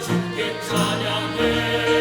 주께 찬양해.